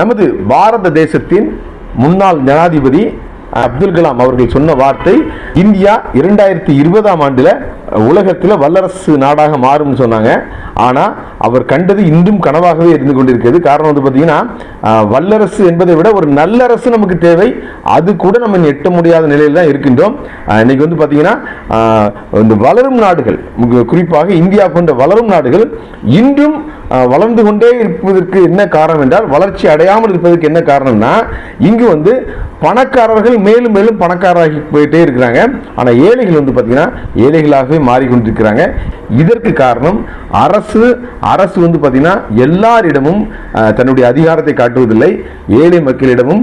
நமது பாரத தேசத்தின் முன்னாள் ஜனாதிபதி அப்துல் கலாம் அவர்கள் சொன்ன வார்த்தை இந்தியா இரண்டாயிரத்தி இருபதாம் ஆண்டுல உலகத்தில் வல்லரசு நாடாக மாறும்னு சொன்னாங்க. ஆனா அவர் கண்டது இன்றும் கனவாகவே இருந்து கொண்டிருக்கிறது. காரணம் வந்து பார்த்தீங்கன்னா வல்லரசு என்பதை விட ஒரு நல்லரசு நமக்கு தேவை. அது கூட நம்ம எட்ட முடியாத நிலையில் தான் இருக்கின்றோம். இன்னைக்கு வந்து பார்த்தீங்கன்னா இந்த வளரும் நாடுகள் குறிப்பாக இந்தியா போன்ற வளரும் நாடுகள் இன்றும் வளர்ந்து கொண்டே இருப்பதற்கு என்ன காரணம் என்றால் வளர்ச்சி அடையாமல் இருப்பதற்கு என்ன காரணம்னா இங்கு வந்து பணக்காரர்கள் மேலும் மேலும் பணக்காரராகி போயிட்டே இருக்கிறாங்க. ஆனால் ஏழைகள் வந்து பார்த்தீங்கன்னா ஏழைகளாகவே மாறிக்கொண்டிருக்கிறாங்க. இதற்கு காரணம் அரசு அரசு வந்து பார்த்தீங்கன்னா எல்லாரிடமும் தன்னுடைய அதிகாரத்தை காட்டுவதில்லை. ஏழை மக்களிடமும்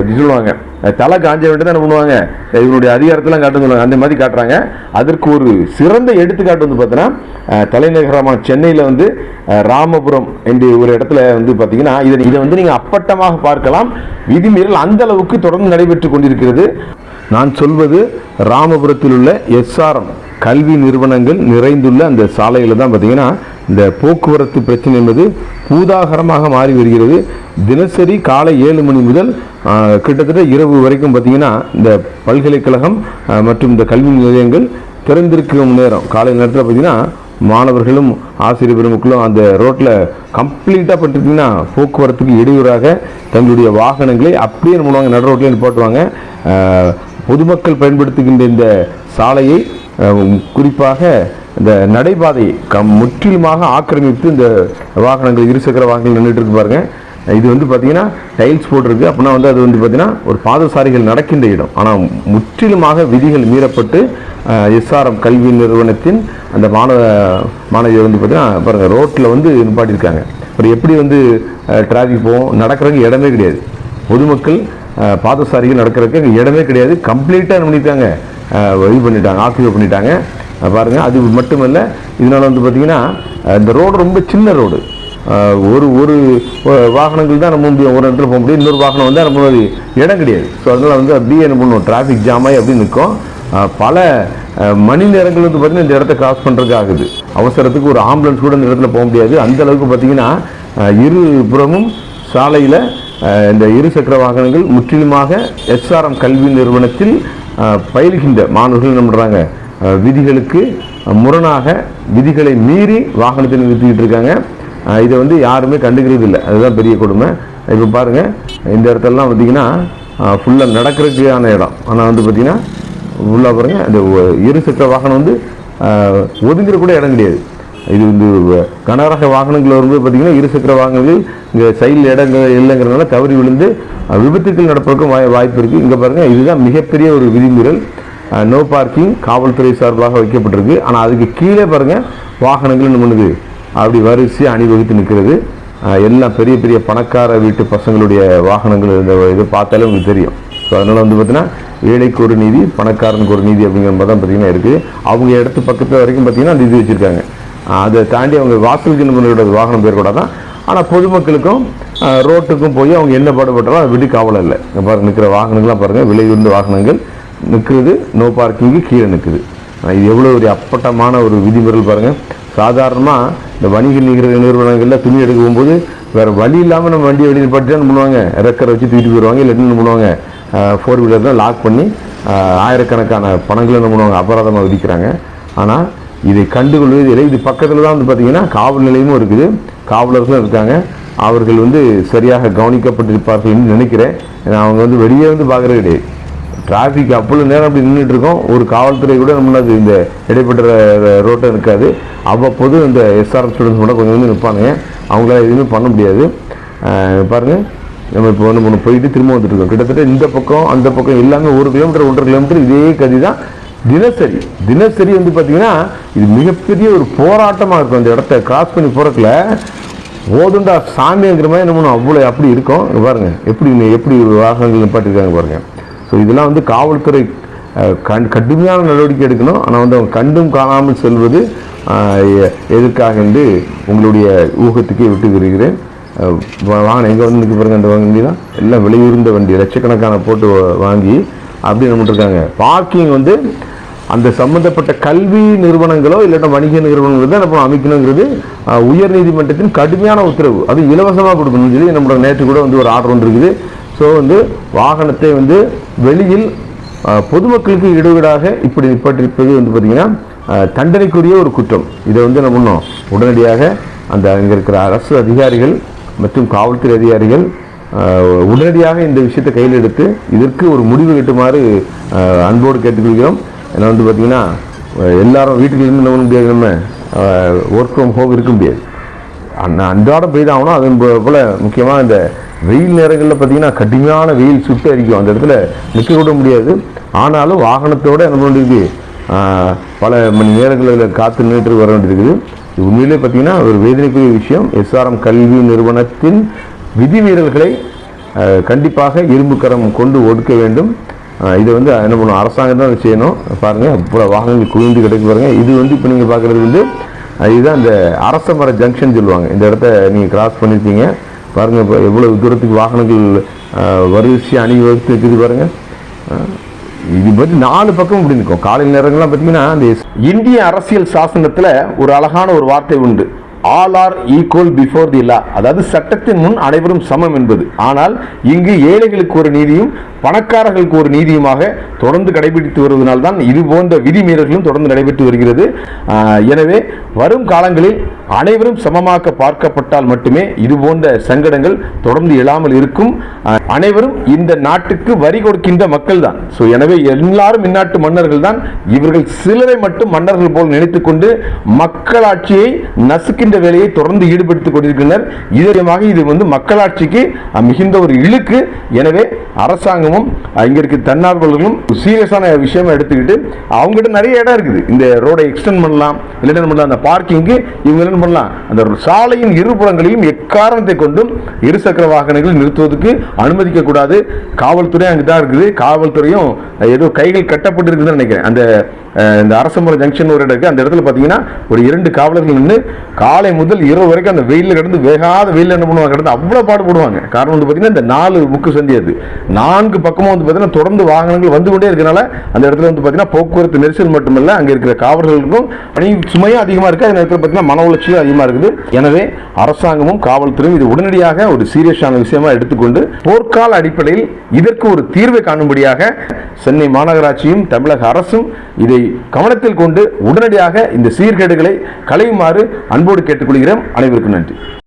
இது சொல்லுவாங்க தலை காஞ்ச வேண்டியது என்ன பண்ணுவாங்க இவனுடைய அதிகாரத்தெல்லாம் காட்டுன்னு சொல்லுவாங்க அந்த மாதிரி காட்டுறாங்க. அதற்கு ஒரு சிறந்த எடுத்துக்காட்டு வந்து பார்த்தீங்கன்னா தலைநகரமாக தலைநகரமான சென்னையில் வந்து ராமபுரம் என்று ஒரு இடத்துல வந்து பார்த்தீங்கன்னா இதை இதை வந்து நீங்கள் அப்பட்டமாக பார்க்கலாம். விதிமீறல் அந்த அளவுக்கு தொடர்ந்து நடைபெற்று கொண்டிருக்கிறது. நான் சொல்வது ராமபுரத்தில் உள்ள எஸ்ஆர்எம் கல்வி நிறுவனங்கள் நிறைந்துள்ள அந்த சாலையில் தான் பார்த்தீங்கன்னா இந்த போக்குவரத்து பிரச்சனை என்பது பூதாகரமாக மாறி வருகிறது. தினசரி காலை ஏழு மணி முதல் கிட்டத்தட்ட இரவு வரைக்கும் பார்த்தீங்கன்னா இந்த பல்கலைக்கழகம் மற்றும் இந்த கல்வி நிலையங்கள் திறந்திருக்கும் நேரம் காலை நேரத்தில் பார்த்தீங்கன்னா மாணவர்களும் ஆசிரியர் பெருமக்களும் அந்த ரோட்டில் கம்ப்ளீட்டாக பண்ணிட்டீங்கன்னா போக்குவரத்துக்கு இடையூறாக தங்களுடைய வாகனங்களை அப்படியே என்ன பண்ணுவாங்க நடு ரோட்டில் நிப்பாட்டுவாங்க பொதுமக்கள் பயன்படுத்துகின்ற இந்த சாலையை குறிப்பாக இந்த நடைபாதை கம் முற்றிலுமாக ஆக்கிரமித்து இந்த வாகனங்கள் இருசக்கர வாகனங்கள் நின்றுட்டு இருக்கு பாருங்கள் இது வந்து பார்த்தீங்கன்னா டைல்ஸ் போட்டிருக்கு. அப்படின்னா வந்து அது வந்து பார்த்தீங்கன்னா ஒரு பாதசாரிகள் நடக்கின்ற இடம். ஆனால் முற்றிலுமாக விதிகள் மீறப்பட்டு எஸ்ஆர்எம் கல்வி நிறுவனத்தின் அந்த மாணவ மாணவியை வந்து பார்த்தீங்கன்னா பாருங்கள் ரோட்டில் வந்து நிப்பாட்டியிருக்காங்க. அப்புறம் எப்படி வந்து டிராஃபிக் போகும்? நடக்கிறதுக்கு இடமே கிடையாது. பொதுமக்கள் பாதசாரிகள் நடக்கிறதுக்கு இடமே கிடையாது. கம்ப்ளீட்டாக என்ன பண்ணிட்டாங்க? இது பண்ணிட்டாங்க ஆக்கிரமிப்பு பண்ணிட்டாங்க. பாருங்கள் அது மட்டுமல்ல இதனால் வந்து பார்த்தீங்கன்னா இந்த ரோடு ரொம்ப சின்ன ரோடு. ஒரு ஒரு வாகனங்கள் தான் நம்ம முடியும். ஒரு இடத்துல போக முடியும். இன்னொரு வாகனம் வந்து நம்ம இடம் கிடையாது. ஸோ அதனால் வந்து அப்படியே என்ன பண்ணுவோம் டிராஃபிக் ஜாம் ஆகி அப்படி நிற்கும். பல மணி நேரங்கள் வந்து பார்த்திங்கன்னா இந்த இடத்த கிராஸ் பண்ணுறதுக்கு ஆகுது. அவசரத்துக்கு ஒரு ஆம்புலன்ஸ் கூட இந்த இடத்துல போக முடியாது. அந்த அளவுக்கு பார்த்தீங்கன்னா இருபுறமும் இரு புறமும் சாலையில் இந்த இருசக்கர வாகனங்கள் முற்றிலுமாக எஸ்ஆர்எம் கல்வி நிறுவனத்தில் பயில்கின்ற மாணவர்கள் என்ன பண்ணுறாங்க விதிகளுக்கு முரணாக விதிகளை மீறி வாகனத்தை நிறுத்திக்கிட்டு இருக்காங்க. இதை வந்து யாருமே கண்டுக்கிறது இல்லை. அதுதான் பெரிய கொடுமை. இப்போ பாருங்கள் இந்த இடத்துலலாம் பார்த்தீங்கன்னா ஃபுல்லாக நடக்கிறதுக்கான இடம். ஆனால் வந்து பார்த்தீங்கன்னா ஃபுல்லாக பாருங்கள் அந்த இருசக்கர வாகனம் வந்து ஒதுங்கிற கூட இடம் கிடையாது. இது வந்து கனரக வாகனங்கள் வரும்போது பார்த்தீங்கன்னா இருசக்கர வாகனங்கள் இங்கே சைடில் இடங்கள் இல்லைங்கிறதுனால தவறி விழுந்து விபத்துக்கள் நடப்பதற்கும் வாய் வாய்ப்பு இருக்குது இங்கே பாருங்கள் இதுதான் மிகப்பெரிய ஒரு விதிமீறல் நோ பார்க்கிங் காவல்துறை சார்பாக வைக்கப்பட்டிருக்கு. ஆனால் அதுக்கு கீழே பாருங்கள் வாகனங்கள் என்ன பண்ணுது? அப்படி வரிசையாக அணிவகுத்து நிற்கிறது எல்லாம் பெரிய பெரிய பணக்கார வீட்டு பசங்களுடைய வாகனங்கள் இந்த இது பார்த்தாலே உங்களுக்கு தெரியும். ஸோ அதனால் வந்து பார்த்தீங்கன்னா ஏழைக்கு ஒரு நீதி பணக்காரனுக்கு ஒரு நீதி அப்படிங்கிற மாதிரி தான் பார்த்தீங்கன்னா இருக்குது. அவங்க இடத்து பக்கத்தில் வரைக்கும் பார்த்திங்கன்னா அந்த இது வச்சுருக்காங்க. அதை தாண்டி அவங்க வாசல் நம்மளோட வாகனம் பேர் தான். ஆனால் பொதுமக்களுக்கும் ரோட்டுக்கும் போய் அவங்க என்ன பாடுபட்டாலும் அதை விட்டு கவலை இல்லை. இங்க பாருங்க நிற்கிற வாகனங்கள்லாம் பாருங்கள் விலை உயர்ந்த வாகனங்கள். நிற்கிறது நோ பார்க்கிங்கு கீழே நிற்குது இது எவ்வளோ ஒரு அப்பட்டமான ஒரு விதிமுறைகள் பாருங்கள் சாதாரணமாக இந்த வணிக நிறுவனங்களில் துணி எடுக்க போகும்போது வேறு வழி இல்லாமல் நம்ம வண்டியை வெளியில் பட்டு தான் பண்ணுவாங்க. ரெக்கரை வச்சு தூக்கிட்டு போயிடுவாங்க இல்லை என்ன பண்ணுவாங்க. ஃபோர் வீலர் தான் லாக் பண்ணி ஆயிரக்கணக்கான பணங்களை என்ன பண்ணுவாங்க. அபராதமாக விதிக்கிறாங்க. ஆனால் இதை கண்டுகொள்வது இல்லை. இது பக்கத்தில் தான் வந்து பார்த்தீங்கன்னா காவல் நிலையமும் இருக்குது. காவலர்களும் இருக்காங்க. அவர்கள் வந்து சரியாக கவனிக்கப்பட்டிருப்பார்கள் நினைக்கிறேன். ஏன்னா அவங்க வந்து வெளியே வந்து பார்க்குறது கிடையாது. டிராஃபிக் அவ்வளோ நேரம் அப்படி நின்றுட்டு இருக்கோம். ஒரு காவல்துறை கூட நம்மளது இந்த இடைப்பட்ட ரோட்டை இருக்காது அவ்வப்போது இந்த எஸ்ஆர்எஸ் ஸ்டூடெண்ட்ஸ் மட்டும் கொஞ்சம் வந்து நிற்பானுங்க. அவங்களால எதுவுமே பண்ண முடியாது. பாருங்கள் நம்ம இப்போ வந்து ஒன்று போயிட்டு திரும்ப வந்துட்டுருக்கோம் கிட்டத்தட்ட இந்த பக்கம் அந்த பக்கம் எல்லாமே ஒரு கிலோமீட்டர் ஒன்றரை கிலோமீட்டர் இதே கதி தான். தினசரி தினசரி வந்து பார்த்தீங்கன்னா இது மிகப்பெரிய ஒரு போராட்டமாக இருக்கும். அந்த இடத்த கிராஸ் பண்ணி போகிறதுல ஓதுண்டா சாமிங்கிற மாதிரி என்ன பண்ணும்? அவ்வளோ அப்படி இருக்கும். பாருங்கள் எப்படி எப்படி வாகனங்கள் நிப்பாட்டிருக்காங்க பாருங்கள் ஸோ இதெல்லாம் வந்து காவல்துறை கண் கடுமையான நடவடிக்கை எடுக்கணும். ஆனால் வந்து அவங்க கண்டும் காணாமல் செல்வது எதற்காக என்று உங்களுடைய ஊகத்துக்கே விட்டு வருகிறேன் வாகனம் எங்கே வந்து நிற்க பாருங்க அந்த வண்டி தான். எல்லாம் விலையுறந்த வண்டி லட்சக்கணக்கான போட்டு வாங்கி அப்படி நம்மட்டுருக்காங்க பார்க்கிங் வந்து அந்த சம்மந்தப்பட்ட கல்வி நிறுவனங்களோ இல்லைன்னா வணிக நிறுவனங்களோ தான் நம்ம அமைக்கணுங்கிறது உயர் நீதிமன்றத்தின் கடுமையான உத்தரவு. அது இலவசமாக கொடுக்கணும்னு சொல்லி நம்மளோட நேற்று கூட வந்து ஒரு ஆர்டர் இருக்குது. ஸோ வந்து வாகனத்தை வந்து வெளியில் பொதுமக்களுக்கு இடுவீடாக இப்படி நிப்பாட்டிருப்பது வந்து பார்த்திங்கன்னா தண்டனைக்குரிய ஒரு குற்றம். இதை வந்து நம்ம பண்ணோம் உடனடியாக அந்த அங்கே இருக்கிற அரசு அதிகாரிகள் மற்றும் காவல்துறை அதிகாரிகள் உடனடியாக இந்த விஷயத்தை கையில் எடுத்து இதற்கு ஒரு முடிவு கட்டுமாறு அன்போடு கேட்டுக்கொள்கிறோம். ஏன்னா வந்து பார்த்திங்கன்னா எல்லாரும் வீட்டுக்கு இருந்து என்ன பண்ண முடியாது நம்ம? ஒர்க் ஃப்ரம் ஹோம் இருக்க முடியாது. அன்ன அன்றாடம் பெய்தாகணும் அதன் போல் முக்கியமாக இந்த வெயில் நேரங்களில் பார்த்தீங்கன்னா கடுமையான வெயில் சுட்டு அடிக்கும். அந்த இடத்துல நிற்க கூட முடியாது. ஆனாலும் வாகனத்தோடு என்ன வேண்டியிருக்கு பல மணி நேரங்களில் காத்து நின்றுட்டு வர வேண்டியிருக்குது. உண்மையிலே பார்த்தீங்கன்னா ஒரு வேதனைக்குரிய விஷயம். எஸ்ஆர்எம் கல்வி நிறுவனத்தின் விதி வீரர்களை கண்டிப்பாக இரும்புக்கரம் கொண்டு ஒடுக்க வேண்டும். இதை வந்து என்ன பண்ணணும் அரசாங்கம் தான் செய்யணும். பாருங்கள் அவ்வளோ வாகனங்கள் குவிந்து கிடைக்கு பாருங்கள் இது வந்து இப்போ நீங்கள் பார்க்குறது வந்து இதுதான் இந்த அரச மர ஜங்ஷன் சொல்லுவாங்க. இந்த இடத்த நீங்கள் கிராஸ் பண்ணியிருக்கீங்க பாருங்கள் இப்போ எவ்வளோ தூரத்துக்கு வாகனங்கள் அஹ், வரிசையாக அணிவகுத்து இருக்குது பாருங்கள் இது பற்றி நாலு பக்கம் இப்படி இருக்கும் காலை நேரங்கள்லாம் பார்த்தீங்கன்னா இந்த இந்திய அரசியல் சாசனத்தில் ஒரு அழகான ஒரு வார்த்தை உண்டு. All are equal before the law அதாவது சட்டத்தின் முன் அனைவரும் சமம் என்பது. ஆனால் இங்கு ஏழைகளுக்கு ஒரு நீதியும் பணக்காரர்களுக்கு ஒரு நீதியுமாக தொடர்ந்து கடைபிடித்து வருவதனால் தான் இது போன்ற விதிமீறல்களும் தொடர்ந்து நடைபெற்று வருகிறது. எனவே வரும் காலங்களில் அனைவரும் சமமாக பார்க்கப்பட்டால் மட்டுமே இது போன்ற சங்கடங்கள் தொடர்ந்து எழாமல் இருக்கும். அனைவரும் இந்த நாட்டுக்கு வரி கொடுக்கின்ற மக்கள் தான். ஸோ எனவே எல்லாரும் இந்நாட்டு மன்னர்கள் தான். இவர்கள் சிலரை மட்டும் மன்னர்கள் போல் நினைத்துக்கொண்டு மக்களாட்சியை நசுக்கின்ற வேலையை தொடர்ந்து ஈடுபடுத்திக் கொண்டிருக்கின்றனர். இதயமாக இது வந்து மக்களாட்சிக்கு மிகுந்த ஒரு இழுக்கு. எனவே அரசாங்கமும் இங்கே இருக்க தன்னார்வலர்களும் சீரியஸான விஷயமா எடுத்துக்கிட்டு அவங்ககிட்ட நிறைய இடம் இருக்குது. இந்த ரோடை எக்ஸ்டெண்ட் பண்ணலாம் இல்லை என்ன பண்ணலாம் அந்த பார்க்கிங்கு இவங்க என்ன பண்ணலாம் அந்த சாலையின் இருபுறங்களையும் எக்காரணத்தை கொண்டும் இருசக்கர வாகனங்கள் நிறுத்துவதற்கு அனுமதிக்க கூடாது. காவல்துறை அங்கே தான் இருக்குது. காவல்துறையும் ஏதோ கைகள் கட்டப்பட்டிருக்குதுன்னு நினைக்கிறேன். அந்த இந்த அரசமுறை ஜங்ஷன் ஒரு இடம் இருக்குது அந்த இடத்துல பார்த்தீங்கன்னா ஒரு இரண்டு காவலர்கள் நின்று கா காலை முதல் இரவு வரைக்கும் அந்த வெயிலில் கிடந்து வேகாத வெயில் என்ன பண்ணுவாங்க? கிடந்து அவ்வளோ பாடுபடுவாங்க காரணம் வந்து பார்த்தீங்கன்னா இந்த நாலு முக்கு சந்தி அது. நான்கு பக்கமும் வந்து பார்த்தீங்கன்னா தொடர்ந்து வாகனங்கள் வந்து கொண்டே இருக்கனால அந்த இடத்துல வந்து பார்த்தீங்கன்னா போக்குவரத்து நெரிசல் மட்டுமல்ல அங்கே இருக்கிற காவலர்களுக்கும் பணி சுமையும் அதிகமாக இருக்குது அந்த இடத்துல பார்த்தீங்கன்னா மன உளைச்சலும் அதிகமாக இருக்குது. எனவே அரசாங்கமும் காவல்துறையும் இது உடனடியாக ஒரு சீரியஸான விஷயமா எடுத்துக்கொண்டு போர்க்கால அடிப்படையில் இதற்கு ஒரு தீர்வை காணும்படியாக சென்னை மாநகராட்சியும் தமிழக அரசும் இதை கவனத்தில் கொண்டு உடனடியாக இந்த சீர்கேடுகளை களையுமாறு அன்போடு கேட்டுக்கொள்கிறோம் அனைவருக்கும் நன்றி.